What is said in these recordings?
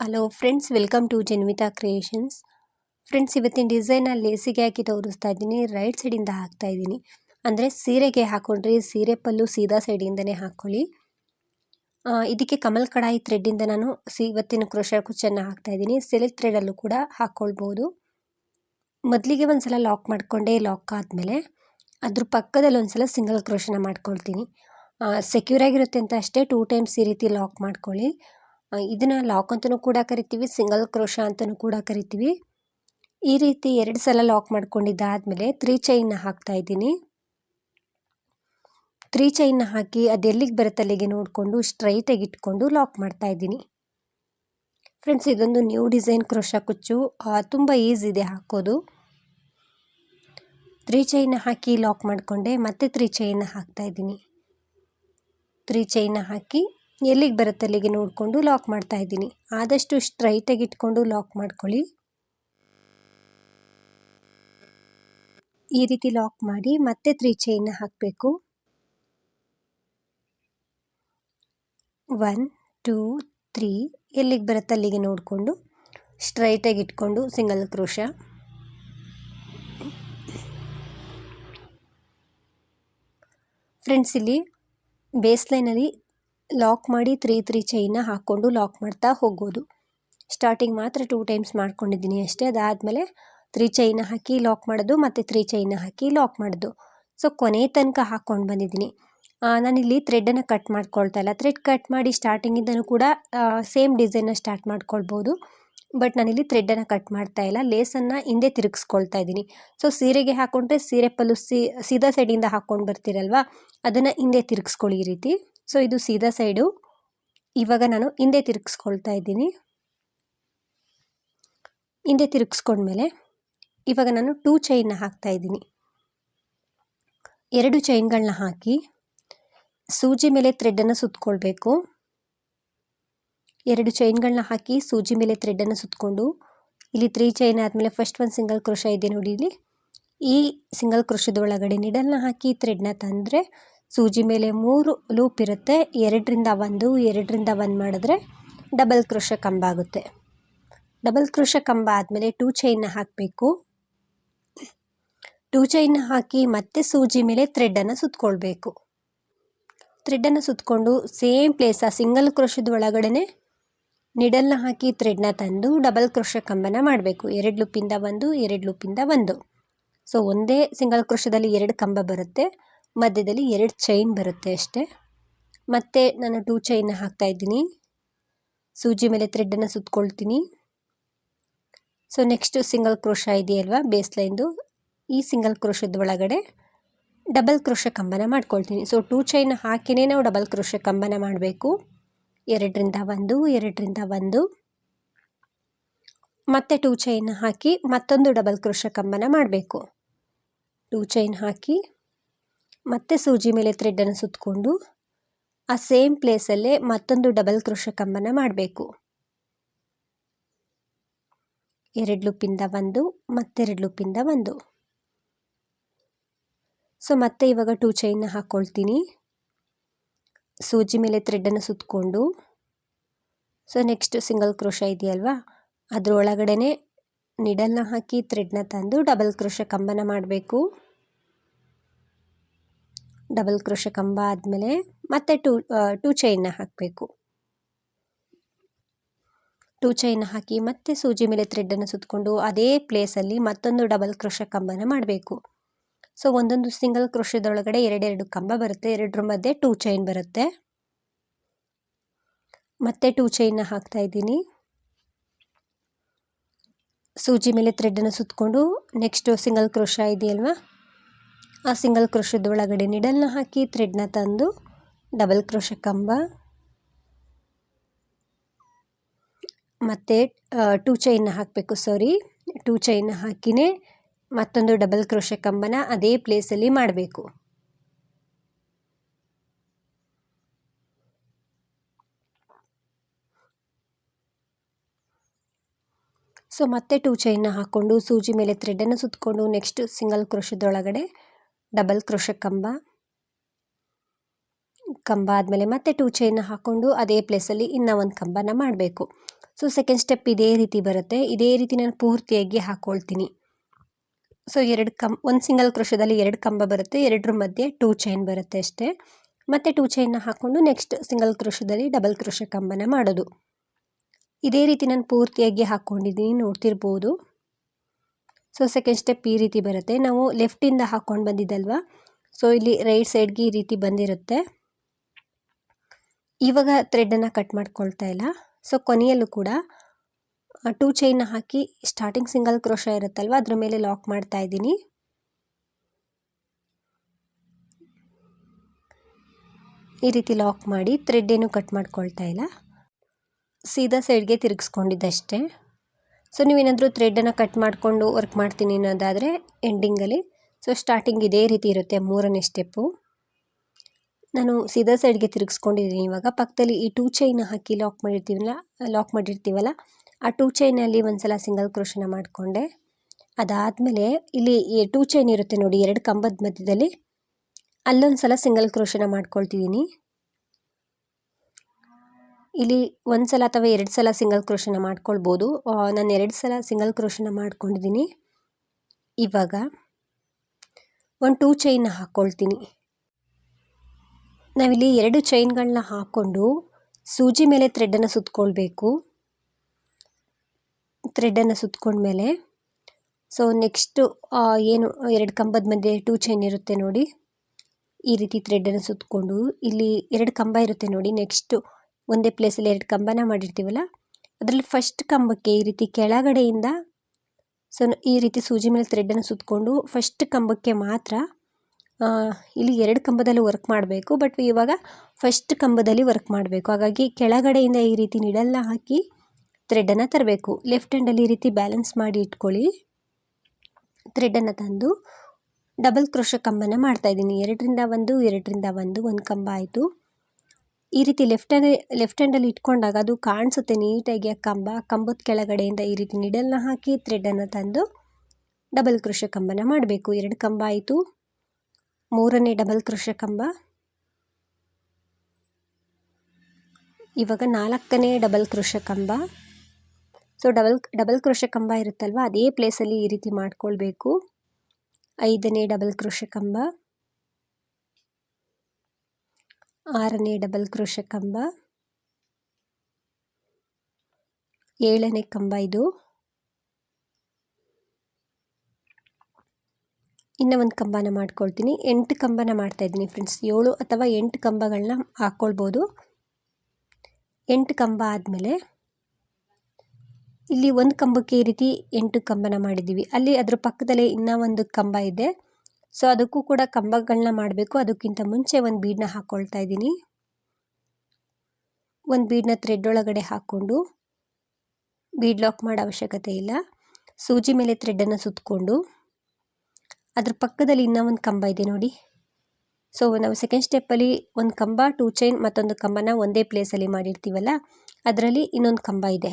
Hello friends welcome to Janvitha creations friends ಇವತ್ತಿನ ಡಿಸೈನಲ್ಲಿ ಲೇಸಿಗೆ ಹಾಕಿ ತೋರಿಸ್ತಾ ಇದ್ದೀನಿ. ರೈಟ್ ಸೈಡಿಂದ ಹಾಕ್ತಾ ಇದ್ದೀನಿ. ಅಂದರೆ ಸೀರೆಗೆ ಹಾಕೊಂಡ್ರೆ ಸೀರೆ ಪಲ್ಲು ಸೀದಾ ಸೈಡಿಂದನೇ ಹಾಕ್ಕೊಳ್ಳಿ ಆ, ಇದಕ್ಕೆ ಕಮಲ್ ಕಡಾಯಿ ಥ್ರೆಡ್ಡಿಂದ ನಾನು ಇವತ್ತಿನ ಕ್ರೋಶ ಕುಚ್ಚನ್ನು ಹಾಕ್ತಾ ಇದ್ದೀನಿ. ಸಿಲ್ಕ್ ಥ್ರೆಡಲ್ಲೂ ಕೂಡ ಹಾಕ್ಕೊಳ್ಬೋದು ಮೊದಲಿಗೆ ಒಂದ್ಸಲ ಲಾಕ್ ಮಾಡಿಕೊಂಡೆ ಲಾಕ್ ಆದಮೇಲೆ ಅದ್ರ ಪಕ್ಕದಲ್ಲಿ ಒಂದ್ಸಲ ಸಿಂಗಲ್ ಕ್ರೋಶನ ಮಾಡ್ಕೊಳ್ತೀನಿ. ಸೆಕ್ಯೂರ್ ಆಗಿರುತ್ತೆ ಅಂತ ಅಷ್ಟೇ ಟೂ ಟೈಮ್ಸ್ ಈ ರೀತಿ ಲಾಕ್ ಮಾಡ್ಕೊಳ್ಳಿ. ಇದನ್ನ ಲಾಕ್ ಅಂತಲೂ ಕೂಡ ಕರಿತೀವಿ ಸಿಂಗಲ್ ಕ್ರೋಶ ಅಂತಲೂ ಕೂಡ ಕರಿತೀವಿ. ಈ ರೀತಿ ಎರಡು ಸಲ ಲಾಕ್ ಮಾಡ್ಕೊಂಡಿದ್ದಾದಮೇಲೆ ತ್ರೀ ಚೈನ್ನ ಹಾಕ್ತಾ ಇದ್ದೀನಿ. ತ್ರೀ ಚೈನ್ನ ಹಾಕಿ ಅದೆಲ್ಲಿಗೆ ಬರುತ್ತೆ ಅಲ್ಲಿಗೆ ನೋಡಿಕೊಂಡು ಸ್ಟ್ರೈಟಾಗಿ ಇಟ್ಕೊಂಡು ಲಾಕ್ ಮಾಡ್ತಾ ಇದ್ದೀನಿ. ಫ್ರೆಂಡ್ಸ್ ಇದೊಂದು ನ್ಯೂ ಡಿಸೈನ್ ಕ್ರೋಶ ಕುಚ್ಚು. ತುಂಬ ಈಸಿ ಇದೆ ಹಾಕೋದು. ತ್ರೀ ಚೈನ್ನ ಹಾಕಿ ಲಾಕ್ ಮಾಡಿಕೊಂಡೆ ಮತ್ತೆ ತ್ರೀ ಚೈನ್ನ ಹಾಕ್ತಾ ಇದ್ದೀನಿ. ತ್ರೀ ಚೈನ್ನ ಹಾಕಿ ಎಲ್ಲಿಗೆ ಬರುತ್ತೆ ಅಲ್ಲಿಗೆ ನೋಡಿಕೊಂಡು ಲಾಕ್ ಮಾಡ್ತಾ ಇದ್ದೀನಿ. ಆದಷ್ಟು ಸ್ಟ್ರೈಟಾಗಿ ಇಟ್ಕೊಂಡು ಲಾಕ್ ಮಾಡ್ಕೊಳ್ಳಿ. ಈ ರೀತಿ ಲಾಕ್ ಮಾಡಿ ಮತ್ತೆ ತ್ರೀ ಚೈನ್ನ ಹಾಕಬೇಕು. ಒನ್ ಟೂ ತ್ರೀ ಎಲ್ಲಿಗೆ ಬರುತ್ತೆ ಅಲ್ಲಿಗೆ ನೋಡಿಕೊಂಡು ಸ್ಟ್ರೈಟಾಗಿ ಇಟ್ಕೊಂಡು ಸಿಂಗಲ್ ಕ್ರೋಶ ಫ್ರೆಂಡ್ಸ್ ಇಲ್ಲಿ ಬೇಸ್ ಲೈನಲ್ಲಿ ಲಾಕ್ ಮಾಡಿ ತ್ರೀ ತ್ರೀ ಚೈನ್ನ ಹಾಕ್ಕೊಂಡು ಲಾಕ್ ಮಾಡ್ತಾ ಹೋಗೋದು. ಸ್ಟಾರ್ಟಿಂಗ್ ಮಾತ್ರ ಟೂ ಟೈಮ್ಸ್ ಮಾಡ್ಕೊಂಡಿದ್ದೀನಿ ಅಷ್ಟೇ. ಅದಾದಮೇಲೆ ತ್ರೀ ಚೈನ ಹಾಕಿ ಲಾಕ್ ಮಾಡೋದು, ಮತ್ತು ತ್ರೀ ಚೈನ ಹಾಕಿ ಲಾಕ್ ಮಾಡೋದು. ಸೊ, ಕೊನೆ ತನಕ ಹಾಕ್ಕೊಂಡು ಬಂದಿದ್ದೀನಿ. ನಾನಿಲ್ಲಿ ಥ್ರೆಡನ್ನು ಕಟ್ ಮಾಡ್ಕೊಳ್ತಾ ಇಲ್ಲ. ಥ್ರೆಡ್ ಕಟ್ ಮಾಡಿ ಸ್ಟಾರ್ಟಿಂಗಿಂದನೂ ಕೂಡ ಸೇಮ್ ಡಿಸೈನ್ನ ಸ್ಟಾರ್ಟ್ ಮಾಡ್ಕೊಳ್ಬೋದು. ಬಟ್ ನಾನಿಲ್ಲಿ ಥ್ರೆಡ್ಡನ್ನು ಕಟ್ ಮಾಡ್ತಾ ಇಲ್ಲ. ಲೇಸನ್ನು ಹಿಂದೆ ತಿರುಗಿಸ್ಕೊಳ್ತಾ ಇದ್ದೀನಿ. ಸೊ, ಸೀರೆಗೆ ಹಾಕ್ಕೊಂಡ್ರೆ ಸೀರೆ ಪಲ್ಲು ಸೀದಾ ಸೈಡಿಂದ ಹಾಕ್ಕೊಂಡು ಬರ್ತೀರಲ್ವ? ಅದನ್ನು ಹಿಂದೆ ತಿರುಗಿಸ್ಕೊಳ್ಳಿ ಈ ರೀತಿ. ಸೊ ಇದು ಸೀದಾ ಸೈಡು ಇವಾಗ ನಾನು ಹಿಂದೆ ತಿರುಗಿಸ್ಕೊಳ್ತಾ ಇದ್ದೀನಿ. ಹಿಂದೆ ತಿರುಗಿಸ್ಕೊಂಡ್ಮೇಲೆ ಇವಾಗ ನಾನು ಟೂ ಚೈನ್ನ ಹಾಕ್ತಾ ಇದ್ದೀನಿ. ಎರಡು ಚೈನ್ಗಳನ್ನ ಹಾಕಿ ಸೂಜಿ ಮೇಲೆ ಥ್ರೆಡ್ಡನ್ನು ಸುತ್ತಕೊಳ್ಬೇಕು ಎರಡು ಚೈನ್ಗಳನ್ನ ಹಾಕಿ ಸೂಜಿ ಮೇಲೆ ಥ್ರೆಡ್ಡನ್ನು ಸುತ್ತಕೊಂಡು ಇಲ್ಲಿ ತ್ರೀ ಚೈನ್ ಆದಮೇಲೆ ಫಸ್ಟ್ ಒಂದು ಸಿಂಗಲ್ ಕ್ರೋಶ ಇದೆ ನೋಡಿ ಇಲ್ಲಿ. ಈ ಸಿಂಗಲ್ ಕ್ರೋಶದ ಒಳಗಡೆ ನಿಡಲ್ನ ಹಾಕಿ ಥ್ರೆಡ್ನ ತಂದರೆ ಸೂಜಿ ಮೇಲೆ ಮೂರು ಲೂಪ್ ಇರುತ್ತೆ. ಎರಡರಿಂದ ಒಂದು ಎರಡರಿಂದ ಒಂದು ಮಾಡಿದ್ರೆ ಡಬಲ್ ಕ್ರೋಶ ಕಂಬ ಆಗುತ್ತೆ. ಡಬಲ್ ಕ್ರೋಶ ಕಂಬ ಆದಮೇಲೆ ಟೂ ಚೈನ್ನ ಹಾಕಬೇಕು. ಟೂ ಚೈನ್ನ ಹಾಕಿ ಮತ್ತೆ ಸೂಜಿ ಮೇಲೆ ಥ್ರೆಡ್ಡನ್ನು ಸುತ್ಕೊಳ್ಬೇಕು. ಥ್ರೆಡ್ಡನ್ನು ಸುತ್ತಕೊಂಡು ಸೇಮ್ ಪ್ಲೇಸ್ ಆ ಸಿಂಗಲ್ ಕ್ರೋಶದ ಒಳಗಡೆ ನಿಡಲ್ನ ಹಾಕಿ ಥ್ರೆಡ್ನ ತಂದು ಡಬಲ್ ಕ್ರೋಶ ಕಂಬನ ಮಾಡಬೇಕು. ಎರಡು ಲೂಪಿಂದ ಒಂದು, ಎರಡು ಲೂಪಿಂದ ಒಂದು. ಸೊ ಒಂದೇ ಸಿಂಗಲ್ ಕ್ರೋಶದಲ್ಲಿ ಎರಡು ಕಂಬ ಬರುತ್ತೆ. ಮಧ್ಯದಲ್ಲಿ ಎರಡು ಚೈನ್ ಬರುತ್ತೆ ಅಷ್ಟೇ. ಮತ್ತೆ ನಾನು ಟೂ ಚೈನ್ನ ಹಾಕ್ತಾ ಇದ್ದೀನಿ. ಸೂಜಿ ಮೇಲೆ ಥ್ರೆಡ್ಡನ್ನು ಸುತ್ಕೊಳ್ತೀನಿ. ಸೊ ನೆಕ್ಸ್ಟು ಸಿಂಗಲ್ ಕ್ರೋಶ ಇದೆಯಲ್ವಾ? ಬೇಸ್ ಲೈನ್ದು ಈ ಸಿಂಗಲ್ ಕ್ರೋಶದ ಒಳಗಡೆ ಡಬಲ್ ಕ್ರೋಶ ಕಂಬನ ಮಾಡ್ಕೊಳ್ತೀನಿ. ಸೊ ಟೂ ಚೈನ್ ಹಾಕಿನೇ ನಾವು ಡಬಲ್ ಕ್ರೋಶ ಕಂಬನ ಮಾಡಬೇಕು. ಎರಡರಿಂದ ಒಂದು ಎರಡರಿಂದ ಒಂದು. ಮತ್ತೆ ಟೂ ಚೈನ್ ಹಾಕಿ ಮತ್ತೊಂದು ಡಬಲ್ ಕ್ರೋಶ ಕಂಬನ ಮಾಡಬೇಕು. ಟೂ ಚೈನ್ ಹಾಕಿ ಮತ್ತೆ ಸೂಜಿ ಮೇಲೆ ಥ್ರೆಡ್ಡನ್ನು ಸುತ್ತಕೊಂಡು ಆ ಸೇಮ್ ಪ್ಲೇಸಲ್ಲೇ ಮತ್ತೊಂದು ಡಬಲ್ ಕ್ರೋಶ ಕಂಬನ ಮಾಡಬೇಕು. ಎರಡು ಲೂಪಿಂದ ಒಂದು ಮತ್ತೆರಡು ಲೂಪಿಂದ ಒಂದು. ಸೊ ಮತ್ತೆ ಇವಾಗ ಟೂ ಚೈನ್ನ ಹಾಕ್ಕೊಳ್ತೀನಿ ಸೂಜಿ ಮೇಲೆ ಥ್ರೆಡ್ಡನ್ನು ಸುತ್ತಕೊಂಡು ಸೊ ನೆಕ್ಸ್ಟ್ ಸಿಂಗಲ್ ಕ್ರೋಶ ಇದೆಯಲ್ವಾ? ಅದರೊಳಗಡೆ ನಿಡಲ್ನ ಹಾಕಿ ಥ್ರೆಡ್ನ ತಂದು ಡಬಲ್ ಕ್ರೋಶ ಕಂಬನ ಮಾಡಬೇಕು. ಡಬಲ್ ಕ್ರೋಶ ಕಂಬ ಆದಮೇಲೆ ಮತ್ತೆ ಟೂ ಟೂ ಚೈನ್ನ ಹಾಕಬೇಕು. ಟೂ ಚೈನ್ ಹಾಕಿ ಮತ್ತೆ ಸೂಜಿ ಮೇಲೆ ಥ್ರೆಡ್ಡನ್ನು ಸುತ್ತಕೊಂಡು ಅದೇ ಪ್ಲೇಸಲ್ಲಿ ಮತ್ತೊಂದು ಡಬಲ್ ಕ್ರೋಶ ಕಂಬನ ಮಾಡಬೇಕು. ಸೊ ಒಂದೊಂದು ಸಿಂಗಲ್ ಕ್ರೋಶದೊಳಗಡೆ ಎರಡೆರಡು ಕಂಬ ಬರುತ್ತೆ. ಎರಡರ ಮಧ್ಯೆ ಟೂ ಚೈನ್ ಬರುತ್ತೆ. ಮತ್ತೆ ಟೂ ಚೈನ್ನ ಹಾಕ್ತಾ ಇದ್ದೀನಿ. ಸೂಜಿ ಮೇಲೆ ಥ್ರೆಡ್ಡನ್ನು ಸುತ್ತಕೊಂಡು ನೆಕ್ಸ್ಟು ಸಿಂಗಲ್ ಕ್ರೋಶ ಇದೆಯಲ್ವಾ? ಆ ಸಿಂಗಲ್ ಕ್ರೋಷದ ಒಳಗಡೆ ನಿಡಲ್ನ ಹಾಕಿ ಥ್ರೆಡ್ನ ತಂದು ಡಬಲ್ ಕ್ರೋಶ ಕಂಬ. ಮತ್ತು ಟೂ ಚೈನ್ನ ಹಾಕಬೇಕು ಸಾರಿ ಟೂ ಚೈನ್ನ ಹಾಕಿನೇ ಮತ್ತೊಂದು ಡಬಲ್ ಕ್ರೋಶ ಕಂಬನ ಅದೇ ಪ್ಲೇಸಲ್ಲಿ ಮಾಡಬೇಕು. ಸೊ ಮತ್ತೆ ಟೂ ಚೈನ್ನ ಹಾಕ್ಕೊಂಡು ಸೂಜಿ ಮೇಲೆ ಥ್ರೆಡನ್ನು ಸುತ್ತಕೊಂಡು ನೆಕ್ಸ್ಟ್ ಸಿಂಗಲ್ ಕ್ರೋಶದೊಳಗಡೆ ಡಬಲ್ ಕ್ರೋಶ ಕಂಬ. ಕಂಬ ಆದಮೇಲೆ ಮತ್ತೆ ಟೂ ಚೈನ್ ಹಾಕ್ಕೊಂಡು ಅದೇ ಪ್ಲೇಸಲ್ಲಿ ಇನ್ನೂ ಒಂದು ಕಂಬನ ಮಾಡಬೇಕು. ಸೊ ಸೆಕೆಂಡ್ ಸ್ಟೆಪ್ ಇದೇ ರೀತಿ ಬರುತ್ತೆ. ಇದೇ ರೀತಿ ನಾನು ಪೂರ್ತಿಯಾಗಿ ಹಾಕ್ಕೊಳ್ತೀನಿ ಸೊ ಎರಡು ಕಂ ಒಂದು ಸಿಂಗಲ್ ಕ್ರೋಶದಲ್ಲಿ ಎರಡು ಕಂಬ ಬರುತ್ತೆ. ಎರಡರ ಮಧ್ಯೆ ಟೂ ಚೈನ್ ಬರುತ್ತೆ ಅಷ್ಟೇ. ಮತ್ತು ಟೂ ಚೈನ್ನ ಹಾಕ್ಕೊಂಡು ನೆಕ್ಸ್ಟ್ ಸಿಂಗಲ್ ಕ್ರೋಶದಲ್ಲಿ ಡಬಲ್ ಕ್ರೋಶ ಕಂಬನ ಮಾಡೋದು. ಇದೇ ರೀತಿ ನಾನು ಪೂರ್ತಿಯಾಗಿ ಹಾಕ್ಕೊಂಡಿದ್ದೀನಿ ನೋಡ್ತಿರ್ಬೋದು. ಸೊ ಸೆಕೆಂಡ್ ಸ್ಟೆಪ್ ಈ ರೀತಿ ಬರುತ್ತೆ. ನಾವು ಲೆಫ್ಟಿಂದ ಹಾಕ್ಕೊಂಡು ಬಂದಿದ್ದಲ್ವ? ಸೊ ಇಲ್ಲಿ ರೈಟ್ ಸೈಡ್ಗೆ ಈ ರೀತಿ ಬಂದಿರುತ್ತೆ. ಇವಾಗ ಥ್ರೆಡನ್ನು ಕಟ್ ಮಾಡ್ಕೊಳ್ತಾ ಇಲ್ಲ. ಸೊ ಕೊನೆಯಲ್ಲೂ ಕೂಡ ಟೂ ಚೈನ್ನ ಹಾಕಿ ಸ್ಟಾರ್ಟಿಂಗ್ ಸಿಂಗಲ್ ಕ್ರೋಶ ಇರುತ್ತಲ್ವ? ಅದ್ರ ಮೇಲೆ ಲಾಕ್ ಮಾಡ್ತಾ ಇದ್ದೀನಿ. ಈ ರೀತಿ ಲಾಕ್ ಮಾಡಿ ಥ್ರೆಡ್ ಏನು ಕಟ್ ಮಾಡ್ಕೊಳ್ತಾ ಇಲ್ಲ. ಸೀದಾ ಸೈಡ್ಗೆ ತಿರುಗಿಸ್ಕೊಂಡಿದ್ದಷ್ಟೇ. ಸೊ ನೀವೇನಾದರೂ ಥ್ರೆಡನ್ನು ಕಟ್ ಮಾಡಿಕೊಂಡು ವರ್ಕ್ ಮಾಡ್ತೀನಿ ಅನ್ನೋದಾದರೆ ಎಂಡಿಂಗಲ್ಲಿ ಸೊ ಸ್ಟಾರ್ಟಿಂಗ್ ಇದೇ ರೀತಿ ಇರುತ್ತೆ ಮೂರನೇ ಸ್ಟೆಪ್ಪು ನಾನು ಸೀದಾ ಸೈಡ್ಗೆ ತಿರುಗಿಸ್ಕೊಂಡಿದ್ದೀನಿ ಇವಾಗ. ಪಕ್ಕದಲ್ಲಿ ಈ ಟೂ ಚೈನ್ ಹಾಕಿ ಲಾಕ್ ಮಾಡಿರ್ತೀವಲ್ಲ ಲಾಕ್ ಮಾಡಿರ್ತೀವಲ್ಲ, ಆ ಟೂ ಚೈನಲ್ಲಿ ಒಂದು ಸಲ ಸಿಂಗಲ್ ಕ್ರೋಶನ ಮಾಡಿಕೊಂಡೆ. ಅದಾದಮೇಲೆ ಇಲ್ಲಿ ಈ ಟೂ ಚೈನ್ ಇರುತ್ತೆ ನೋಡಿ, ಎರಡು ಕಂಬದ ಮಧ್ಯದಲ್ಲಿ ಅಲ್ಲೊಂದು ಸಲ ಸಿಂಗಲ್ ಕ್ರೋಶನ ಮಾಡ್ಕೊಳ್ತಿದ್ದೀನಿ. ಇಲ್ಲಿ ಒಂದು ಸಲ ಅಥವಾ ಎರಡು ಸಲ ಸಿಂಗಲ್ ಕ್ರೋಶನ ಮಾಡ್ಕೊಳ್ಬೋದು. ನಾನು ಎರಡು ಸಲ ಸಿಂಗಲ್ ಕ್ರೋಶನ ಮಾಡ್ಕೊಂಡಿದ್ದೀನಿ ಇವಾಗ ಒಂದು ಟೂ ಚೈನ್ನ ಹಾಕ್ಕೊಳ್ತೀನಿ ನಾವಿಲ್ಲಿ ಎರಡು ಚೈನ್ಗಳನ್ನ ಹಾಕ್ಕೊಂಡು ಸೂಜಿ ಮೇಲೆ ಥ್ರೆಡನ್ನು ಸುತ್ಕೊಳ್ಬೇಕು. ಥ್ರೆಡನ್ನು ಸುತ್ಕೊಂಡ್ಮೇಲೆ ಸೊ ನೆಕ್ಸ್ಟು ಏನು, ಎರಡು ಕಂಬದ ಮಧ್ಯೆ ಟೂ ಚೈನ್ ಇರುತ್ತೆ ನೋಡಿ. ಈ ರೀತಿ ಥ್ರೆಡ್ಡನ್ನು ಸುತ್ತಕೊಂಡು ಇಲ್ಲಿ ಎರಡು ಕಂಬ ಇರುತ್ತೆ ನೋಡಿ ನೆಕ್ಸ್ಟು ಒಂದೇ ಪ್ಲೇಸಲ್ಲಿ ಎರಡು ಕಂಬನ ಮಾಡಿರ್ತೀವಲ್ಲ, ಅದರಲ್ಲಿ ಫಸ್ಟ್ ಕಂಬಕ್ಕೆ ಈ ರೀತಿ ಕೆಳಗಡೆಯಿಂದ ಸೊ ಈ ರೀತಿ ಸೂಜಿ ಮೇಲೆ ಥ್ರೆಡ್ಡನ್ನು ಸುತ್ತಕೊಂಡು ಫಸ್ಟ್ ಕಂಬಕ್ಕೆ ಮಾತ್ರ ಇಲ್ಲಿ ಎರಡು ಕಂಬದಲ್ಲಿ ವರ್ಕ್ ಮಾಡಬೇಕು ಬಟ್ ಇವಾಗ ಫಸ್ಟ್ ಕಂಬದಲ್ಲಿ ವರ್ಕ್ ಮಾಡಬೇಕು. ಹಾಗಾಗಿ ಕೆಳಗಡೆಯಿಂದ ಈ ರೀತಿ ನಿಡಲ್ನ ಹಾಕಿ ಥ್ರೆಡನ್ನು ತರಬೇಕು. ಲೆಫ್ಟ್ ಹ್ಯಾಂಡಲ್ಲಿ ಈ ರೀತಿ ಬ್ಯಾಲೆನ್ಸ್ ಮಾಡಿ ಇಟ್ಕೊಳ್ಳಿ. ಥ್ರೆಡನ್ನು ತಂದು ಡಬಲ್ ಕ್ರೋಶ ಕಂಬನ ಮಾಡ್ತಾಯಿದ್ದೀನಿ ಎರಡರಿಂದ ಒಂದು ಎರಡರಿಂದ ಒಂದು ಒಂದು ಕಂಬ ಆಯಿತು. ಈ ರೀತಿ ಲೆಫ್ಟ್ ಹ್ಯಾಂಡ್ ಲೆಫ್ಟ್ ಹ್ಯಾಂಡಲ್ಲಿ ಇಟ್ಕೊಂಡಾಗ ಅದು ಕಾಣಿಸುತ್ತೆ ನೀಟಾಗಿ ಆ ಕಂಬ ಕಂಬದ ಕೆಳಗಡೆಯಿಂದ ಈ ರೀತಿ ನಿಡಲ್ನ ಹಾಕಿ ಥ್ರೆಡನ್ನು ತಂದು ಡಬಲ್ ಕೃಷ ಕಂಬನ ಮಾಡಬೇಕು. ಎರಡು ಕಂಬ ಆಯಿತು. ಮೂರನೇ ಡಬಲ್ ಕೃಷ ಕಂಬ. ಇವಾಗ ನಾಲ್ಕನೇ ಡಬಲ್ ಕೃಷ ಕಂಬ. ಸೊ ಡಬಲ್ ಡಬಲ್ ಕೃಷ ಕಂಬ ಇರುತ್ತಲ್ವ? ಅದೇ ಪ್ಲೇಸಲ್ಲಿ ಈ ರೀತಿ ಮಾಡ್ಕೊಳ್ಬೇಕು. ಐದನೇ ಡಬಲ್ ಕೃಷ ಕಂಬ. ಆರನೇ ಡಬಲ್ ಕ್ರೋಶ ಕಂಬ. ಏಳನೇ ಕಂಬ ಇದು. ಇನ್ನೂ ಒಂದು ಕಂಬನ ಮಾಡ್ಕೊಳ್ತೀನಿ. ಎಂಟು ಕಂಬನ ಮಾಡ್ತಾಯಿದ್ದೀನಿ ಫ್ರೆಂಡ್ಸ್ ಏಳು ಅಥವಾ ಎಂಟು ಕಂಬಗಳನ್ನ ಹಾಕ್ಕೊಳ್ಬೋದು ಎಂಟು ಕಂಬ ಆದಮೇಲೆ ಇಲ್ಲಿ ಒಂದು ಕಂಬಕ್ಕೆ ಈ ರೀತಿ ಎಂಟು ಕಂಬನ ಮಾಡಿದ್ದೀವಿ. ಅಲ್ಲಿ ಅದ್ರ ಪಕ್ಕದಲ್ಲೇ ಇನ್ನೂ ಒಂದು ಕಂಬ ಇದೆ. ಸೊ ಅದಕ್ಕೂ ಕೂಡ ಕಂಬಗಳನ್ನ ಮಾಡಬೇಕು. ಅದಕ್ಕಿಂತ ಮುಂಚೆ ಒಂದು ಬೀಡನ್ನ ಹಾಕ್ಕೊಳ್ತಾ ಇದ್ದೀನಿ. ಒಂದು ಬೀಡನ್ನ ಥ್ರೆಡ್ ಒಳಗಡೆ ಹಾಕ್ಕೊಂಡು ಬೀಡ್ ಲಾಕ್ ಮಾಡೋ ಅವಶ್ಯಕತೆ ಇಲ್ಲ. ಸೂಜಿ ಮೇಲೆ ಥ್ರೆಡ್ಡನ್ನು ಸುತ್ತಕೊಂಡು ಅದ್ರ ಪಕ್ಕದಲ್ಲಿ ಇನ್ನೂ ಒಂದು ಕಂಬ ಇದೆ ನೋಡಿ. ಸೊ ನಾವು ಸೆಕೆಂಡ್ ಸ್ಟೆಪ್ಪಲ್ಲಿ ಒಂದು ಕಂಬ ಟೂ ಚೈನ್ ಮತ್ತೊಂದು ಕಂಬನ ಒಂದೇ ಪ್ಲೇಸಲ್ಲಿ ಮಾಡಿರ್ತೀವಲ್ಲ, ಅದರಲ್ಲಿ ಇನ್ನೊಂದು ಕಂಬ ಇದೆ.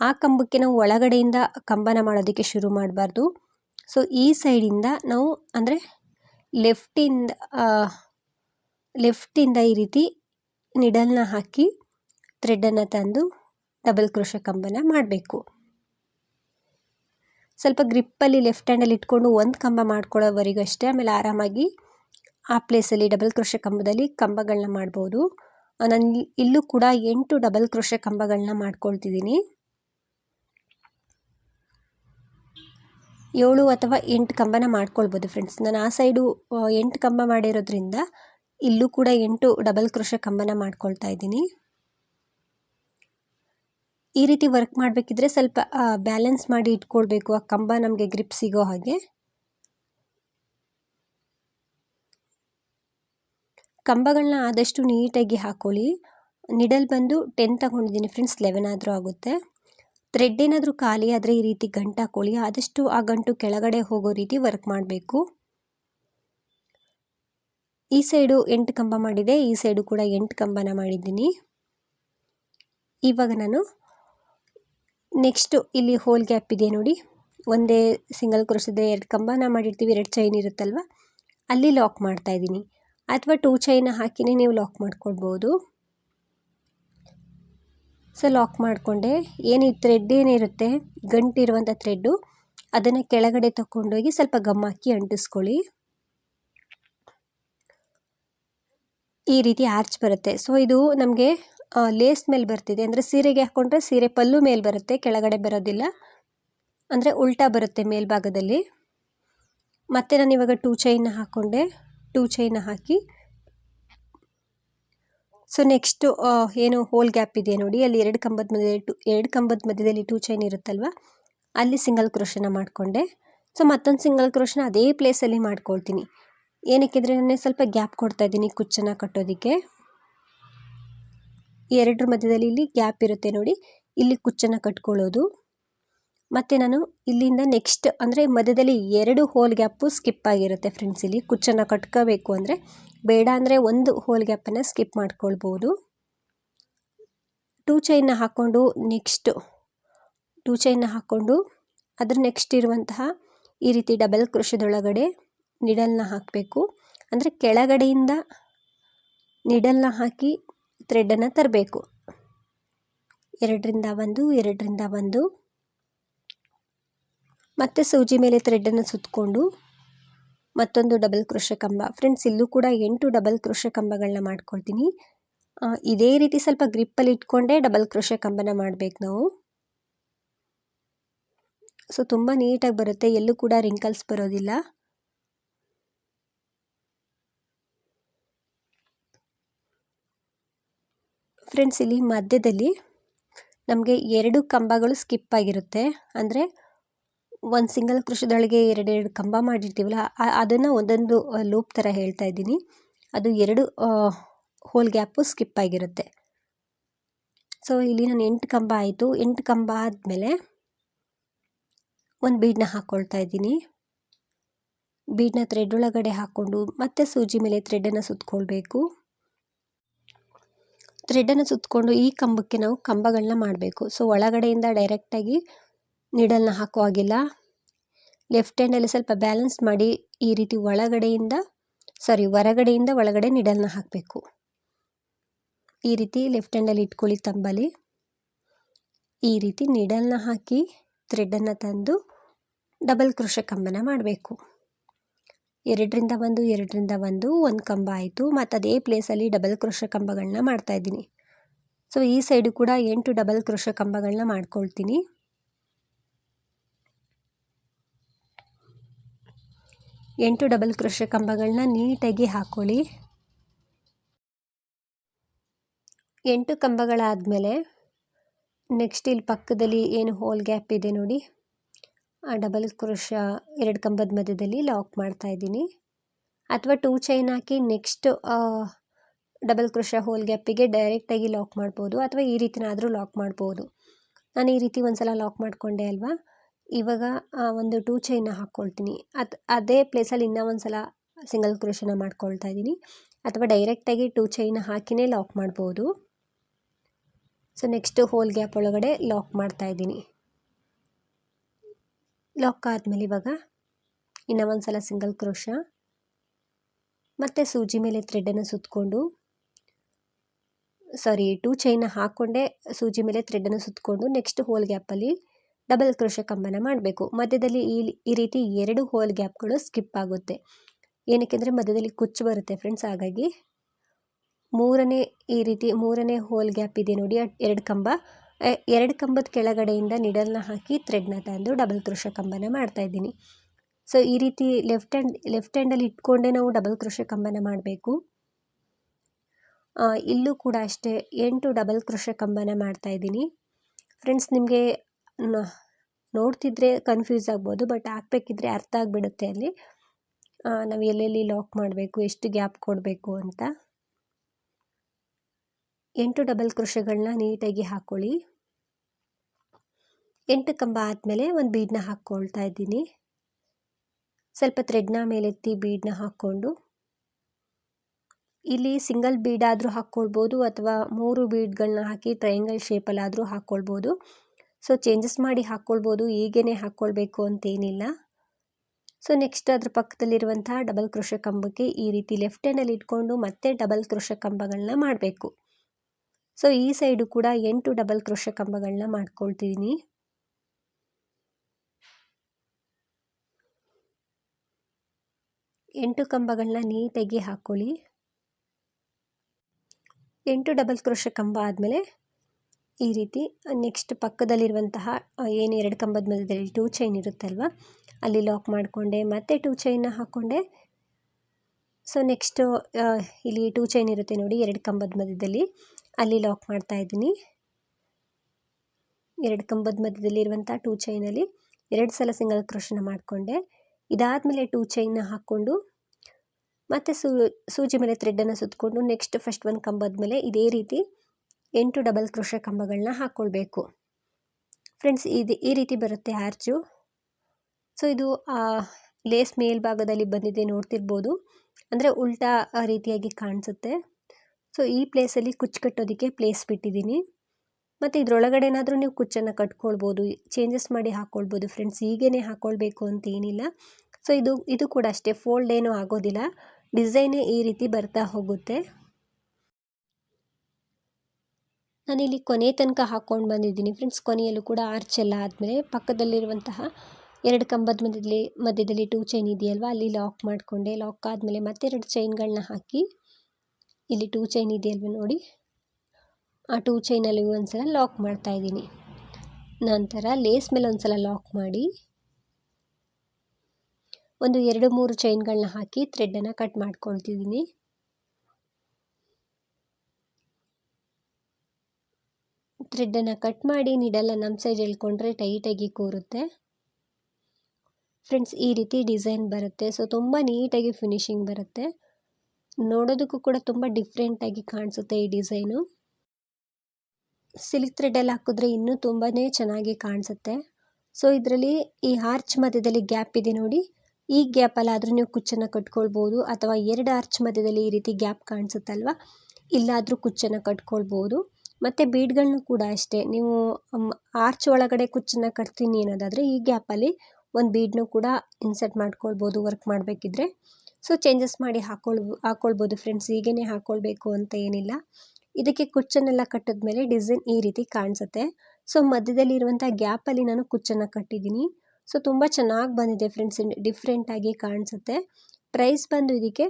ಆ ಕಂಬಕ್ಕೆ ನಾವು ಒಳಗಡೆಯಿಂದ ಕಂಬನ ಮಾಡೋದಕ್ಕೆ ಶುರು ಮಾಡಬಾರ್ದು. ಸೊ ಈ ಸೈಡಿಂದ ನಾವು ಅಂದರೆ ಲೆಫ್ಟಿಂದ ಲೆಫ್ಟಿಂದ ಈ ರೀತಿ ನಿಡಲ್ನ ಹಾಕಿ ಥ್ರೆಡನ್ನು ತಂದು ಡಬಲ್ ಕ್ರೋಶ ಕಂಬನ ಮಾಡಬೇಕು. ಸ್ವಲ್ಪ ಗ್ರಿಪ್ಪಲ್ಲಿ ಲೆಫ್ಟ್ ಹ್ಯಾಂಡಲ್ಲಿ ಇಟ್ಕೊಂಡು ಒಂದು ಕಂಬ ಮಾಡ್ಕೊಳ್ಳೋವರೆಗೂ ಅಷ್ಟೇ, ಆಮೇಲೆ ಆರಾಮಾಗಿ ಆ ಪ್ಲೇಸಲ್ಲಿ ಡಬಲ್ ಕ್ರೋಶ ಕಂಬದಲ್ಲಿ ಕಂಬಗಳನ್ನ ಮಾಡ್ಬೋದು. ನಾನು ಇಲ್ಲೂ ಕೂಡ ಎಂಟು ಡಬಲ್ ಕ್ರೋಶ ಕಂಬಗಳನ್ನ ಮಾಡ್ಕೊಳ್ತಿದ್ದೀನಿ. ಏಳು ಅಥವಾ ಎಂಟು ಕಂಬನ ಮಾಡ್ಕೊಳ್ಬೋದು ಫ್ರೆಂಡ್ಸ್ ನಾನು ಆ ಸೈಡು ಎಂಟು ಕಂಬ ಮಾಡಿರೋದ್ರಿಂದ ಇಲ್ಲೂ ಕೂಡ ಎಂಟು ಡಬಲ್ ಕ್ರೋಶ ಕಂಬನ ಮಾಡ್ಕೊಳ್ತಾ ಇದ್ದೀನಿ. ಈ ರೀತಿ ವರ್ಕ್ ಮಾಡಬೇಕಿದ್ರೆ ಸ್ವಲ್ಪ ಬ್ಯಾಲೆನ್ಸ್ ಮಾಡಿ ಇಟ್ಕೊಳ್ಬೇಕು. ಆ ಕಂಬ ನಮಗೆ ಗ್ರಿಪ್ ಸಿಗೋ ಹಾಗೆ. ಕಂಬಗಳನ್ನ ಆದಷ್ಟು ನೀಟಾಗಿ ಹಾಕೊಳ್ಳಿ. ನಿಡಲ್ ಬಂದು ಟೆನ್ ತಗೊಂಡಿದ್ದೀನಿ ಫ್ರೆಂಡ್ಸ್ ಲೆವೆನ್ ಆದರೂ ಆಗುತ್ತೆ. ಥ್ರೆಡ್ ಏನಾದರೂ ಖಾಲಿ ಆದರೆ ಈ ರೀತಿ ಗಂಟು ಹಾಕ್ಕೊಳ್ಳಿ ಆದಷ್ಟು ಆ ಗಂಟು ಕೆಳಗಡೆ ಹೋಗೋ ರೀತಿ ವರ್ಕ್ ಮಾಡಬೇಕು. ಈ ಸೈಡು ಎಂಟು ಕಂಬ ಮಾಡಿದೆ, ಈ ಸೈಡು ಕೂಡ ಎಂಟು ಕಂಬನ ಮಾಡಿದ್ದೀನಿ. ಇವಾಗ ನಾನು ನೆಕ್ಸ್ಟು ಇಲ್ಲಿ ಹೋಲ್ ಗ್ಯಾಪ್ ಇದೆ ನೋಡಿ. ಒಂದೇ ಸಿಂಗಲ್ ಕ್ರೋಶದ ಎರಡು ಕಂಬನ ಮಾಡಿರ್ತೀವಿ, ಎರಡು ಚೈನ್ ಇರುತ್ತಲ್ವ? ಅಲ್ಲಿ ಲಾಕ್ ಮಾಡ್ತಾ ಇದ್ದೀನಿ. ಅಥವಾ ಟೂ ಚೈನ ಹಾಕಿನೇ ನೀವು ಲಾಕ್ ಮಾಡ್ಕೊಳ್ಬೋದು ಸೊ ಲಾಕ್ ಮಾಡಿಕೊಂಡೆ. ಏನು ಈ ಥ್ರೆಡ್ ಏನಿರುತ್ತೆ? ಗಂಟಿರುವಂಥ ಥ್ರೆಡ್ಡು ಅದನ್ನು ಕೆಳಗಡೆ ತಗೊಂಡೋಗಿ ಸ್ವಲ್ಪ ಗಮ್ ಹಾಕಿ ಅಂಟಿಸ್ಕೊಳ್ಳಿ. ಈ ರೀತಿ ಆರ್ಚ್ ಬರುತ್ತೆ. ಸೊ ಇದು ನಮಗೆ ಲೇಸ್ ಮೇಲೆ ಬರ್ತಿದೆ. ಅಂದರೆ ಸೀರೆಗೆ ಹಾಕ್ಕೊಂಡ್ರೆ ಸೀರೆ ಪಲ್ಲು ಮೇಲೆ ಬರುತ್ತೆ, ಕೆಳಗಡೆ ಬರೋದಿಲ್ಲ. ಅಂದರೆ ಉಲ್ಟಾ ಬರುತ್ತೆ ಮೇಲ್ಭಾಗದಲ್ಲಿ. ಮತ್ತೆ ನಾನು ಇವಾಗ ಟೂ ಚೈನ ಹಾಕ್ಕೊಂಡೆ ಟೂ ಚೈನ ಹಾಕಿ ಸೊ ನೆಕ್ಸ್ಟು ಏನು ಹೋಲ್ ಗ್ಯಾಪ್ ಇದೆ ನೋಡಿ. ಅಲ್ಲಿ ಎರಡು ಕಂಬದ ಮಧ್ಯದಲ್ಲಿ ಟು ಎರಡು ಕಂಬದ ಮಧ್ಯದಲ್ಲಿ ಟೂ ಚೈನ್ ಇರುತ್ತಲ್ವ? ಅಲ್ಲಿ ಸಿಂಗಲ್ ಕ್ರೋಶನ ಮಾಡಿಕೊಂಡೆ. ಸೊ ಮತ್ತೊಂದು ಸಿಂಗಲ್ ಕ್ರೋಶನ ಅದೇ ಪ್ಲೇಸಲ್ಲಿ ಮಾಡ್ಕೊಳ್ತೀನಿ. ಏನಕ್ಕಿದ್ರೆ ನಾನು ಸ್ವಲ್ಪ ಗ್ಯಾಪ್ ಕೊಡ್ತಾ ಇದ್ದೀನಿ ಕುಚ್ಚನ್ನು ಕಟ್ಟೋದಕ್ಕೆ. ಎರಡರ ಮಧ್ಯದಲ್ಲಿ ಇಲ್ಲಿ ಗ್ಯಾಪ್ ಇರುತ್ತೆ ನೋಡಿ. ಇಲ್ಲಿ ಕುಚ್ಚನ್ನು ಕಟ್ಕೊಳ್ಳೋದು. ಮತ್ತು ನಾನು ಇಲ್ಲಿಂದ ನೆಕ್ಸ್ಟ್ ಅಂದರೆ ಮಧ್ಯದಲ್ಲಿ ಎರಡು ಹೋಲ್ ಗ್ಯಾಪು ಸ್ಕಿಪ್ ಆಗಿರುತ್ತೆ ಫ್ರೆಂಡ್ಸ್ ಇಲ್ಲಿ. ಕುಚ್ಚನ್ನು ಕಟ್ಕೋಬೇಕು ಅಂದರೆ ಬೇಡ ಅಂದರೆ ಒಂದು ಹೋಲ್ ಗ್ಯಾಪನ್ನು ಸ್ಕಿಪ್ ಮಾಡ್ಕೊಳ್ಬೋದು. ಟೂ ಚೈನ್ನ ಹಾಕ್ಕೊಂಡು ನೆಕ್ಸ್ಟು ಟೂ ಚೈನ್ನ ಹಾಕ್ಕೊಂಡು ಅದ್ರ ನೆಕ್ಸ್ಟ್ ಇರುವಂತಹ ಈ ರೀತಿ ಡಬಲ್ ಕೃಷಿದೊಳಗಡೆ ನಿಡಲ್ನ ಹಾಕಬೇಕು. ಅಂದರೆ ಕೆಳಗಡೆಯಿಂದ ನಿಡಲ್ನ ಹಾಕಿ ಥ್ರೆಡನ್ನು ತರಬೇಕು. ಎರಡರಿಂದ ಒಂದು ಎರಡರಿಂದ ಒಂದು. ಮತ್ತೆ ಸೂಜಿ ಮೇಲೆ ಥ್ರೆಡನ್ನು ಸುತ್ತಕೊಂಡು ಮತ್ತೊಂದು ಡಬಲ್ ಕ್ರೋಶ ಕಂಬ. ಫ್ರೆಂಡ್ಸ್ ಇಲ್ಲೂ ಕೂಡ ಎಂಟು ಡಬಲ್ ಕ್ರೋಶ ಕಂಬಗಳನ್ನ ಮಾಡ್ಕೊಳ್ತೀನಿ. ಇದೇ ರೀತಿ ಸ್ವಲ್ಪ ಗ್ರಿಪ್ಪಲ್ಲಿ ಇಟ್ಕೊಂಡೇ ಡಬಲ್ ಕ್ರೋಶ ಕಂಬನ ಮಾಡಬೇಕು ನಾವು. ಸೊ ತುಂಬ ನೀಟಾಗಿ ಬರುತ್ತೆ. ಎಲ್ಲೂ ಕೂಡ ರಿಂಕಲ್ಸ್ ಬರೋದಿಲ್ಲ. ಫ್ರೆಂಡ್ಸ್ ಇಲ್ಲಿ ಮಧ್ಯದಲ್ಲಿ ನಮಗೆ ಎರಡು ಕಂಬಗಳು ಸ್ಕಿಪ್ ಆಗಿರುತ್ತೆ. ಅಂದರೆ ಒಂದು ಸಿಂಗಲ್ ಕೃಷಿದೊಳಗೆ ಎರಡೆರಡು ಕಂಬ ಮಾಡಿರ್ತೀವಲ್ಲ ಅದನ್ನು ಒಂದೊಂದು ಲೂಪ್ ಥರ ಹೇಳ್ತಾ ಇದ್ದೀನಿ. ಅದು ಎರಡು ಹೋಲ್ ಗ್ಯಾಪು ಸ್ಕಿಪ್ ಆಗಿರುತ್ತೆ. ಸೊ ಇಲ್ಲಿ ನಾನು ಎಂಟು ಕಂಬ ಆಯಿತು. ಎಂಟು ಕಂಬ ಆದಮೇಲೆ ಒಂದು ಬೀಡನ್ನ ಹಾಕ್ಕೊಳ್ತಾ ಇದ್ದೀನಿ. ಬೀಡನ್ನ ಥ್ರೆಡ್ ಒಳಗಡೆ ಹಾಕ್ಕೊಂಡು ಮತ್ತೆ ಸೂಜಿ ಮೇಲೆ ಥ್ರೆಡನ್ನು ಸುತ್ತಕೊಳ್ಬೇಕು ಥ್ರೆಡನ್ನು ಸುತ್ತಕೊಂಡು ಈ ಕಂಬಕ್ಕೆ ನಾವು ಕಂಬಗಳನ್ನ ಮಾಡಬೇಕು. ಸೊ ಒಳಗಡೆಯಿಂದ ಡೈರೆಕ್ಟಾಗಿ ನೀಡಲ್ನ ಹಾಕೋ ಹಾಗಿಲ್ಲ ಲೆಫ್ಟ್ ಹ್ಯಾಂಡಲ್ಲಿ ಸ್ವಲ್ಪ ಬ್ಯಾಲೆನ್ಸ್ ಮಾಡಿ ಈ ರೀತಿ ಒಳಗಡೆಯಿಂದ, ಸಾರಿ, ಹೊರಗಡೆಯಿಂದ ಒಳಗಡೆ ನಿಡಲ್ನ ಹಾಕಬೇಕು. ಈ ರೀತಿ ಲೆಫ್ಟ್ ಹ್ಯಾಂಡಲ್ಲಿ ಇಟ್ಕೊಳ್ಳಿ ತಂಬಲ್ಲಿ. ಈ ರೀತಿ ನಿಡಲ್ನ ಹಾಕಿ ಥ್ರೆಡನ್ನು ತಂದು ಡಬಲ್ ಕೃಷ ಕಂಬನ ಮಾಡಬೇಕು. ಎರಡರಿಂದ ಒಂದು ಎರಡರಿಂದ ಒಂದು ಒಂದು ಕಂಬ ಆಯಿತು. ಮತ್ತು ಅದೇ ಪ್ಲೇಸಲ್ಲಿ ಡಬಲ್ ಕೃಷ ಕಂಬಗಳನ್ನ ಮಾಡ್ತಾಯಿದ್ದೀನಿ ಸೊ ಈ ಸೈಡು ಕೂಡ ಎಂಟು ಡಬಲ್ ಕೃಷ ಕಂಬಗಳನ್ನ ಮಾಡ್ಕೊಳ್ತೀನಿ. ಎಂಟು ಡಬಲ್ ಕೃಷ ಕಂಬಗಳನ್ನ ನೀಟಾಗಿ ಹಾಕ್ಕೊಳ್ಳಿ ಎಂಟು ಕಂಬಗಳಾದಮೇಲೆ ನೆಕ್ಸ್ಟ್ ಇಲ್ಲಿ ಪಕ್ಕದಲ್ಲಿ ಏನು ಹೋಲ್ ಗ್ಯಾಪ್ ಇದೆ ನೋಡಿ. ಆ ಡಬಲ್ ಕ್ರೋಶ ಎರಡು ಕಂಬದ ಮಧ್ಯದಲ್ಲಿ ಲಾಕ್ ಮಾಡ್ತಾ ಇದ್ದೀನಿ. ಅಥವಾ ಟೂ ಚೈನ್ ಹಾಕಿ ನೆಕ್ಸ್ಟ್ ಡಬಲ್ ಕ್ರೋಶ ಹೋಲ್ ಗ್ಯಾಪಿಗೆ ಡೈರೆಕ್ಟಾಗಿ ಲಾಕ್ ಮಾಡ್ಬೋದು ಅಥವಾ ಈ ರೀತಿನಾದರೂ ಲಾಕ್ ಮಾಡ್ಬೋದು. ನಾನು ಈ ರೀತಿ ಒಂದು ಸಲ ಲಾಕ್ ಮಾಡಿಕೊಂಡೆ ಅಲ್ವಾ? ಇವಾಗ ಒಂದು ಟೂ ಚೈನ ಹಾಕ್ಕೊಳ್ತೀನಿ ಅದು, ಅದೇ ಪ್ಲೇಸಲ್ಲಿ ಇನ್ನೂ ಒಂದು ಸಲ ಸಿಂಗಲ್ ಕ್ರೋಶನ ಮಾಡ್ಕೊಳ್ತಾ ಇದ್ದೀನಿ. ಅಥವಾ ಡೈರೆಕ್ಟಾಗಿ ಟೂ ಚೈನ ಹಾಕಿನೇ ಲಾಕ್ ಮಾಡ್ಬೋದು. ಸೊ ನೆಕ್ಸ್ಟು ಹೋಲ್ ಗ್ಯಾಪ್ ಒಳಗಡೆ ಲಾಕ್ ಮಾಡ್ತಾ ಇದ್ದೀನಿ. ಲಾಕ್ ಆದಮೇಲೆ ಇವಾಗ ಇನ್ನೂ ಒಂದು ಸಲ ಸಿಂಗಲ್ ಕ್ರೋಷ ಮತ್ತು ಸೂಜಿ ಮೇಲೆ ಥ್ರೆಡ್ಡನ್ನು ಸುತ್ತಕೊಂಡು ಸಾರಿ ಟೂ ಚೈನ ಹಾಕ್ಕೊಂಡೆ ಸೂಜಿ ಮೇಲೆ ಥ್ರೆಡ್ಡನ್ನು ಸುತ್ತಕೊಂಡು ನೆಕ್ಸ್ಟ್ ಹೋಲ್ ಗ್ಯಾಪಲ್ಲಿ ಡಬಲ್ ಕ್ರೋಶ ಕಂಬನ ಮಾಡಬೇಕು. ಮಧ್ಯದಲ್ಲಿ ಈ ಈ ರೀತಿ ಎರಡು ಹೋಲ್ ಗ್ಯಾಪ್ಗಳು ಸ್ಕಿಪ್ ಆಗುತ್ತೆ. ಏನಕ್ಕೆ ಅಂದರೆ ಮಧ್ಯದಲ್ಲಿ ಕುಚ್ಚು ಬರುತ್ತೆ ಫ್ರೆಂಡ್ಸ್ ಹಾಗಾಗಿ ಮೂರನೇ ಈ ರೀತಿ ಮೂರನೇ ಹೋಲ್ ಗ್ಯಾಪ್ ಇದೆ ನೋಡಿ ಎರಡು ಕಂಬ. ಎರಡು ಕಂಬದ ಕೆಳಗಡೆಯಿಂದ ನಿಡಲ್ನ ಹಾಕಿ ಥ್ರೆಡ್ನ ತಂದು ಡಬಲ್ ಕ್ರೋಶ ಕಂಬನ ಮಾಡ್ತಾ ಇದ್ದೀನಿ. ಸೊ ಈ ರೀತಿ ಲೆಫ್ಟ್ ಹ್ಯಾಂಡ್ ಲೆಫ್ಟ್ ಹ್ಯಾಂಡಲ್ಲಿ ಇಟ್ಕೊಂಡೇ ನಾವು ಡಬಲ್ ಕ್ರೋಶ ಕಂಬನ ಮಾಡಬೇಕು. ಇಲ್ಲೂ ಕೂಡ ಅಷ್ಟೇ ಎಂಟು ಡಬಲ್ ಕ್ರೋಶ ಕಂಬನ ಮಾಡ್ತಾಯಿದ್ದೀನಿ ಫ್ರೆಂಡ್ಸ್ ನಿಮಗೆ ನೋಡ್ತಿದ್ರೆ ಕನ್ಫ್ಯೂಸ್ ಆಗ್ಬೋದು ಬಟ್ ಹಾಕ್ಬೇಕಿದ್ರೆ ಅರ್ಥ ಆಗಿಬಿಡುತ್ತೆ ಅಲ್ಲಿ. ನಾವು ಎಲ್ಲೆಲ್ಲಿ ಲಾಕ್ ಮಾಡಬೇಕು, ಎಷ್ಟು ಗ್ಯಾಪ್ ಕೊಡಬೇಕು ಅಂತ. ಎಂಟು ಡಬಲ್ ಕ್ರೋಶಗಳನ್ನ ನೀಟಾಗಿ ಹಾಕ್ಕೊಳ್ಳಿ ಎಂಟು ಕಂಬ ಆದಮೇಲೆ ಒಂದು ಬೀಡನ್ನ ಹಾಕ್ಕೊಳ್ತಾ ಇದ್ದೀನಿ. ಸ್ವಲ್ಪ ಥ್ರೆಡ್ನ ಮೇಲೆತ್ತಿ ಬೀಡನ್ನ ಹಾಕ್ಕೊಂಡು. ಇಲ್ಲಿ ಸಿಂಗಲ್ ಬೀಡಾದರೂ ಹಾಕ್ಕೊಳ್ಬೋದು, ಅಥವಾ ಮೂರು ಬೀಡ್ಗಳನ್ನ ಹಾಕಿ ಟ್ರಯಾಂಗಲ್ ಶೇಪಲ್ಲಾದರೂ ಹಾಕ್ಕೊಳ್ಬೋದು. ಸೊ ಚೇಂಜಸ್ ಮಾಡಿ ಹಾಕ್ಕೊಳ್ಬೋದು ಹೀಗೇ ಹಾಕ್ಕೊಳ್ಬೇಕು ಅಂತೇನಿಲ್ಲ. ಸೊ ನೆಕ್ಸ್ಟ್ ಅದ್ರ ಪಕ್ಕದಲ್ಲಿರುವಂತಹ ಡಬಲ್ ಕೃಷ ಕಂಬಕ್ಕೆ ಈ ರೀತಿ ಲೆಫ್ಟ್ ಹ್ಯಾಂಡಲ್ಲಿ ಇಟ್ಕೊಂಡು ಮತ್ತೆ ಡಬಲ್ ಕ್ರೋಶ ಕಂಬಗಳನ್ನ ಮಾಡಬೇಕು. ಸೊ ಈ ಸೈಡು ಕೂಡ ಎಂಟು ಡಬಲ್ ಕ್ರೋಶ ಕಂಬಗಳನ್ನ ಮಾಡ್ಕೊಳ್ತೀನಿ ಎಂಟು ಕಂಬಗಳನ್ನ ನೀಟಾಗಿ ಹಾಕ್ಕೊಳ್ಳಿ ಎಂಟು ಡಬಲ್ ಕ್ರೋಶ ಕಂಬ ಆದಮೇಲೆ ಈ ರೀತಿ ನೆಕ್ಸ್ಟ್ ಪಕ್ಕದಲ್ಲಿರುವಂತಹ ಏನು ಎರಡು ಕಂಬದ ಮಧ್ಯದಲ್ಲಿ ಟೂ ಚೈನ್ ಇರುತ್ತಲ್ವ, ಅಲ್ಲಿ ಲಾಕ್ ಮಾಡಿಕೊಂಡೆ, ಮತ್ತೆ ಟೂ ಚೈನ್ನ ಹಾಕ್ಕೊಂಡೆ ಸೊ ನೆಕ್ಸ್ಟು ಇಲ್ಲಿ ಟೂ ಚೈನ್ ಇರುತ್ತೆ ನೋಡಿ, ಎರಡು ಕಂಬದ ಮಧ್ಯದಲ್ಲಿ. ಅಲ್ಲಿ ಲಾಕ್ ಮಾಡ್ತಾ ಇದ್ದೀನಿ. ಎರಡು ಕಂಬದ ಮಧ್ಯದಲ್ಲಿ ಇರುವಂಥ ಟೂ ಚೈನಲ್ಲಿ ಎರಡು ಸಲ ಸಿಂಗಲ್ ಕ್ರೋಶನ ಮಾಡಿಕೊಂಡೆ. ಇದಾದಮೇಲೆ ಟೂ ಚೈನ್ನ ಹಾಕ್ಕೊಂಡು, ಮತ್ತು ಸೂಜಿ ಮೇಲೆ ಥ್ರೆಡ್ಡನ್ನು ಸುತ್ತಕೊಂಡು ನೆಕ್ಸ್ಟ್ ಫಸ್ಟ್ ಒಂದು ಕಂಬದ ಮೇಲೆ ಇದೇ ರೀತಿ ಎಂಟು ಡಬಲ್ ಕ್ರೋಶ ಕಂಬಗಳನ್ನ ಹಾಕ್ಕೊಳ್ಬೇಕು ಫ್ರೆಂಡ್ಸ್, ಇದು ಈ ರೀತಿ ಬರುತ್ತೆ ಆರ್ಚು. ಸೊ, ಇದು ಲೇಸ್ ಮೇಲ್ಭಾಗದಲ್ಲಿ ಬಂದಿದೆ ನೋಡ್ತಿರ್ಬೋದು. ಅಂದರೆ ಉಲ್ಟಾ ರೀತಿಯಾಗಿ ಕಾಣಿಸುತ್ತೆ. ಸೊ, ಈ ಪ್ಲೇಸಲ್ಲಿ ಕುಚ್ಚು ಕಟ್ಟೋದಕ್ಕೆ ಪ್ಲೇಸ್ ಬಿಟ್ಟಿದ್ದೀನಿ. ಮತ್ತು ಇದರೊಳಗಡೆನಾದರೂ ನೀವು ಕುಚ್ಚನ್ನು ಕಟ್ಕೊಳ್ಬೋದು, ಚೇಂಜಸ್ ಮಾಡಿ ಹಾಕ್ಕೊಳ್ಬೋದು ಫ್ರೆಂಡ್ಸ್ ಹೀಗೇ ಹಾಕ್ಕೊಳ್ಬೇಕು ಅಂತ ಏನಿಲ್ಲ. ಸೊ, ಇದು ಇದು ಕೂಡ ಅಷ್ಟೇ, ಫೋಲ್ಡ್ ಏನೂ ಆಗೋದಿಲ್ಲ. ಡಿಸೈನೇ ಈ ರೀತಿ ಬರ್ತಾ ಹೋಗುತ್ತೆ. ನಾನಿಲ್ಲಿ ಕೊನೆ ತನಕ ಹಾಕ್ಕೊಂಡು ಬಂದಿದ್ದೀನಿ. ಫ್ರೆಂಡ್ಸ್ ಕೊನೆಯಲ್ಲೂ ಕೂಡ ಆರ್ಚ್ ಎಲ್ಲ ಆದಮೇಲೆ ಪಕ್ಕದಲ್ಲಿರುವಂತಹ ಎರಡು ಕಂಬದ ಮಧ್ಯದಲ್ಲಿ ಮಧ್ಯದಲ್ಲಿ ಟೂ ಚೈನ್ ಇದೆಯಲ್ವ? ಅಲ್ಲಿ ಲಾಕ್ ಮಾಡಿಕೊಂಡೆ. ಲಾಕ್ ಆದಮೇಲೆ ಮತ್ತೆರಡು ಚೈನ್ಗಳನ್ನ ಹಾಕಿ ಇಲ್ಲಿ ಟೂ ಚೈನ್ ಇದೆಯಲ್ವ ನೋಡಿ? ಆ ಟೂ ಚೈನಲ್ಲಿ ಒಂದ್ಸಲ ಲಾಕ್ ಮಾಡ್ತಾ ಇದ್ದೀನಿ. ನಂತರ ಲೇಸ್ ಮೇಲೆ ಒಂದ್ಸಲ ಲಾಕ್ ಮಾಡಿ ಒಂದು ಎರಡು ಮೂರು ಚೈನ್ಗಳನ್ನ ಹಾಕಿ ಥ್ರೆಡ್ಡನ್ನು ಕಟ್ ಮಾಡ್ಕೊಳ್ತಿದ್ದೀನಿ. ಥ್ರೆಡ್ಡನ್ನು ಕಟ್ ಮಾಡಿ ನೀಡಲ್ಲ ನಮ್ಮ ಸೈಡ್ ಹೇಳ್ಕೊಂಡ್ರೆ ಟೈಟಾಗಿ ಕೂರುತ್ತೆ. ಫ್ರೆಂಡ್ಸ್, ಈ ರೀತಿ ಡಿಸೈನ್ ಬರುತ್ತೆ. ಸೊ, ತುಂಬ ನೀಟಾಗಿ ಫಿನಿಶಿಂಗ್ ಬರುತ್ತೆ. ನೋಡೋದಕ್ಕೂ ಕೂಡ ತುಂಬ ಡಿಫ್ರೆಂಟಾಗಿ ಕಾಣಿಸುತ್ತೆ ಈ ಡಿಸೈನು. ಸಿಲ್ಕ್ ಥ್ರೆಡ್ಡಲ್ಲಿ ಹಾಕಿದ್ರೆ ಇನ್ನೂ ತುಂಬಾ ಚೆನ್ನಾಗಿ ಕಾಣಿಸುತ್ತೆ. ಸೊ, ಇದರಲ್ಲಿ ಈ ಆರ್ಚ್ ಮಧ್ಯದಲ್ಲಿ ಗ್ಯಾಪ್ ಇದೆ ನೋಡಿ. ಈ ಗ್ಯಾಪಲ್ಲಾದರೂ ನೀವು ಕುಚ್ಚನ್ನು ಕಟ್ಕೊಳ್ಬೋದು ಅಥವಾ ಎರಡು ಆರ್ಚ್ ಮಧ್ಯದಲ್ಲಿ ಈ ರೀತಿ ಗ್ಯಾಪ್ ಕಾಣಿಸುತ್ತಲ್ವ? ಇಲ್ಲಾದರೂ ಕುಚ್ಚನ್ನು ಕಟ್ಕೊಳ್ಬೋದು. ಮತ್ತು ಬೀಡ್ಗಳನ್ನೂ ಕೂಡ ಅಷ್ಟೇ. ನೀವು ಆರ್ಚ್ ಒಳಗಡೆ ಕುಚ್ಚನ್ನು ಕಟ್ತೀನಿ ಅನ್ನೋದಾದರೆ ಈ ಗ್ಯಾಪಲ್ಲಿ ಒಂದು ಬೀಡ್ನೂ ಕೂಡ ಇನ್ಸರ್ಟ್ ಮಾಡ್ಕೊಳ್ಬೋದು, ವರ್ಕ್ ಮಾಡಬೇಕಿದ್ರೆ. ಸೊ, ಚೇಂಜಸ್ ಮಾಡಿ ಹಾಕೊಳ್ ಹಾಕ್ಕೊಳ್ಬೋದು ಫ್ರೆಂಡ್ಸ್. ಹೀಗೇ ಹಾಕ್ಕೊಳ್ಬೇಕು ಅಂತ ಏನಿಲ್ಲ. ಇದಕ್ಕೆ ಕುಚ್ಚನ್ನೆಲ್ಲ ಕಟ್ಟಿದ್ಮೇಲೆ ಡಿಸೈನ್ ಈ ರೀತಿ ಕಾಣಿಸುತ್ತೆ. ಸೊ ಮಧ್ಯದಲ್ಲಿ ಇರುವಂಥ ಗ್ಯಾಪಲ್ಲಿ ನಾನು ಕುಚ್ಚನ್ನು ಕಟ್ಟಿದ್ದೀನಿ. ಸೊ, ತುಂಬ ಚೆನ್ನಾಗಿ ಬಂದಿದೆ ಫ್ರೆಂಡ್ಸ್. ಡಿಫ್ರೆಂಟಾಗಿ ಕಾಣಿಸುತ್ತೆ. ಪ್ರೈಸ್ ಬಂದು ಇದಕ್ಕೆ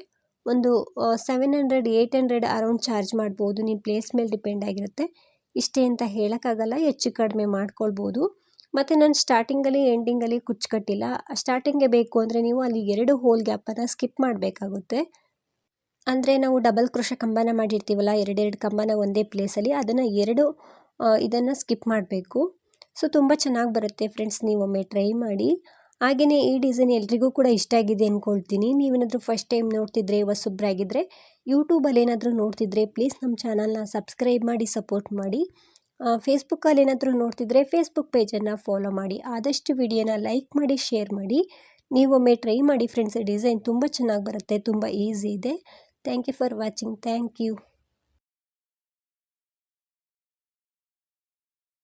ಒಂದು seven hundred eight hundred around charge ಮಾಡ್ಬೋದು. ನಿಮ್ಮ ಪ್ಲೇಸ್ ಮೇಲೆ ಡಿಪೆಂಡ್ ಆಗಿರುತ್ತೆ. ಇಷ್ಟೇ ಅಂತ ಹೇಳೋಕ್ಕಾಗಲ್ಲ, ಹೆಚ್ಚು ಕಡಿಮೆ ಮಾಡ್ಕೊಳ್ಬೋದು. ಮತ್ತು ನಾನು ಸ್ಟಾರ್ಟಿಂಗಲ್ಲಿ ಎಂಡಿಂಗಲ್ಲಿ ಕುಚ್ಚು ಕಟ್ಟಿಲ್ಲ ಸ್ಟಾರ್ಟಿಂಗ್ಗೆ ಬೇಕು ಅಂದರೆ ನೀವು ಅಲ್ಲಿ ಎರಡು ಹೋಲ್ ಗ್ಯಾಪನ್ನು ಸ್ಕಿಪ್ ಮಾಡಬೇಕಾಗುತ್ತೆ. ಅಂದರೆ ನಾವು ಡಬಲ್ ಕ್ರೋಶ ಕಂಬನ ಮಾಡಿರ್ತೀವಲ್ಲ, ಎರಡೆರಡು ಕಂಬನ ಒಂದೇ ಪ್ಲೇಸಲ್ಲಿ ಅದನ್ನು ಎರಡು ಇದನ್ನು ಸ್ಕಿಪ್ ಮಾಡಬೇಕು. ಸೊ ತುಂಬ ಚೆನ್ನಾಗಿ ಬರುತ್ತೆ ಫ್ರೆಂಡ್ಸ್ ನೀವೊಮ್ಮೆ ಟ್ರೈ ಮಾಡಿ. ಹಾಗೆಯೇ ಈ ಡಿಸೈನ್ ಎಲ್ರಿಗೂ ಕೂಡ ಇಷ್ಟ ಆಗಿದೆ ಅಂದ್ಕೊಳ್ತೀನಿ ನೀವೇನಾದರೂ ಫಸ್ಟ್ ಟೈಮ್ ನೋಡ್ತಿದ್ರೆ ಹೊಸಬ್ರಾಗಿದ್ದರೆ ಯೂಟ್ಯೂಬಲ್ಲಿ ಏನಾದರೂ ನೋಡ್ತಿದ್ರೆ ಪ್ಲೀಸ್ ನಮ್ಮ ಚಾನಲ್ನ ಸಬ್ಸ್ಕ್ರೈಬ್ ಮಾಡಿ ಸಪೋರ್ಟ್ ಮಾಡಿ. ಫೇಸ್ಬುಕ್ಕಲ್ಲಿ ಏನಾದರೂ ನೋಡ್ತಿದ್ರೆ ಫೇಸ್ಬುಕ್ ಪೇಜನ್ನು ಫಾಲೋ ಮಾಡಿ. ಆದಷ್ಟು ವಿಡಿಯೋನ ಲೈಕ್ ಮಾಡಿ ಶೇರ್ ಮಾಡಿ. ನೀವೊಮ್ಮೆ ಟ್ರೈ ಮಾಡಿ ಫ್ರೆಂಡ್ಸ್ ಡಿಸೈನ್ ತುಂಬ ಚೆನ್ನಾಗಿ ಬರುತ್ತೆ, ತುಂಬ ಈಸಿ ಇದೆ. Thank you for watching thank you